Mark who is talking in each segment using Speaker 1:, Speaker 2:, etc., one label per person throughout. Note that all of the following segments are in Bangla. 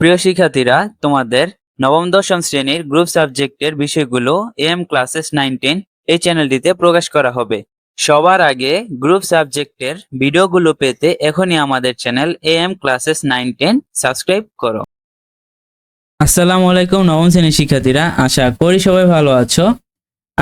Speaker 1: প্রিয় শিক্ষার্থীরা, তোমাদের নবম, দশম শ্রেণির গ্রুপ সাবজেক্টের বিষয়গুলো এম ক্লাসেস নাইনটিন এই চ্যানেলটিতে প্রকাশ করা হবে। সবার আগে গ্রুপ সাবজেক্টের ভিডিওগুলো পেতে এখনই আমাদের channel M classes nineteen subscribe করো। আসসালামু আলাইকুম নবম শ্রেণির শিক্ষার্থীরা, আশা করি সবাই ভালো আছো।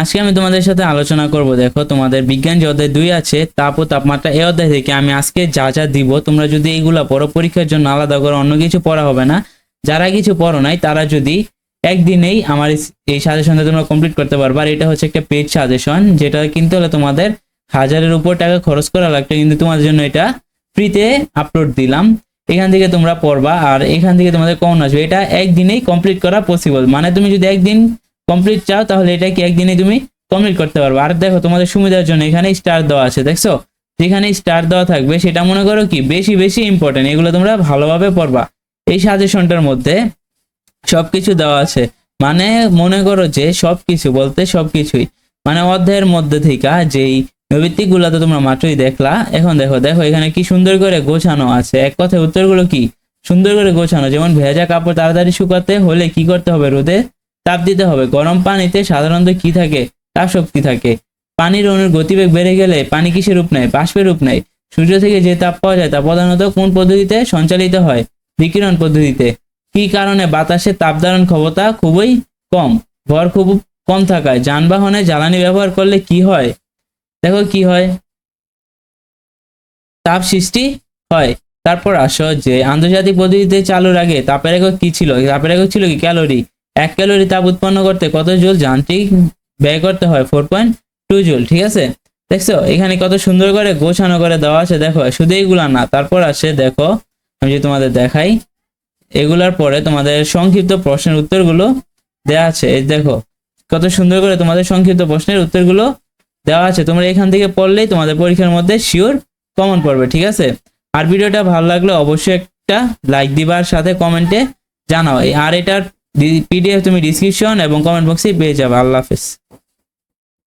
Speaker 1: আজকে আমি তোমাদের সাথে আলোচনা করব, দেখো, তোমাদের বিজ্ঞান যে অধ্যায় দুই আছে, তাপ ও তাপমাত্রা এই অধ্যায় থেকে আমি আজকে যা যা দিব, তোমরা যদি এইগুলা পড়ো, পরীক্ষার জন্য আলাদা করে অন্য কিছু পড়া হবে না। যারা কিছু পড়ো নাই, তারা যদি একদিনেই আমার এই- সাজেশনটা তোমরা কমপ্লিট করতে পারবে। আর এটা হচ্ছে একটা পেড সাজেশন, যেটা কিনতে হলে তোমাদের হাজারের উপর টাকা খরচ করা লাগতো কিন্তু তোমাদের জন্য এটা ফ্রিতে আপলোড দিলাম। এখান থেকে তোমরা পড়বা, আর এখান থেকে তোমাদের কমন আসবে। এটা একদিনেই কমপ্লিট করা পসিবল মানে তুমি যদি একদিন কমপ্লিট চাও, তাহলে এটা কি একদিনে তুমি কমপ্লিট করতে পারবে। আর দেখো, তোমাদের সুবিধার জন্য এখানে স্টার দেওয়া আছে, দেখছ? যেখানে স্টার দেওয়া থাকবে, সেটা মনে করো কি, বেশি বেশি ইম্পর্টেন্ট এগুলো তোমরা ভালোভাবে পড়বা। এই সাজেশনটার মধ্যে সবকিছু দেওয়া আছে। মানে মনে করো যে সব কিছু বলতে সবকিছুই। মানে অধ্যায়ের মধ্যে থেকে যেই নৈবিত্তিকগুলা তো তোমরা মাত্রই দেখলা, এখন দেখো দেখো এখানে কি সুন্দর করে গোছানো আছে। এক কথায় উত্তরগুলো কি? সুন্দর করে গোছানো, যেমন ভেজা কাপড় তাড়াতাড়ি শুকাতে হলে কি করতে হবে রোদে? তাপ দিতে হবে। গরম পানিতে সাধারণত কি থাকে? তাপ শক্তি থাকে। পানির অণুর গতিবেগ বেড়ে গেলে পানি কিসের রূপ নেয়? বাষ্পের রূপ নেয়। সূর্য থেকে যে তাপ পাওয়া যায় তা প্রধানত কোন পদ্ধতিতে সঞ্চালিত হয়? বিকিরণ পদ্ধতিতে। কি কারণে বাতাসে তাপ ধারণ ক্ষমতা খুবই কম? ভর খুব কম থাকায়। যানবাহনে জ্বালানি ব্যবহার করলে কি হয়? দেখো কি হয়। তাপ সৃষ্টি হয়। তারপর আসো যে, আন্তর্জাতিক পদ্ধতিতে চালুর আগে তাপের একক কি ছিল? তাপের একক ছিল কি? ক্যালোরি। এক ক্যালোরি তাপ উৎপন্ন করতে কত জুল? যান্ত্রিক ব্যয় করতে হয় ফোর পয়েন্ট টু জুল, ঠিক আছে? দেখছ? এখানে কত সুন্দর করে গোছানো করে দেওয়া আছে, দেখো? শুধু এইগুলা না, তারপর আসে, দেখো, আমি যদি তোমাদের দেখাই, এগুলার পরে তোমাদের সংক্ষিপ্ত প্রশ্নের উত্তরগুলো দেওয়া আছে। এই দেখো, কত সুন্দর করে তোমাদের সংক্ষিপ্ত প্রশ্নের উত্তরগুলো দেওয়া আছে। তোমরা এখান থেকে পড়লেই তোমাদের পরীক্ষার মধ্যে শিওর কমন পড়বে, ঠিক আছে? আর ভিডিওটা ভালো লাগলে অবশ্যই একটা লাইক দিবার সাথে কমেন্টে জানাও। আর এটার পিডিএফ তুমি ডিসক্রিপশন এবং কমেন্ট বক্সে পেয়ে যাবে। আল্লাহ হাফেজ।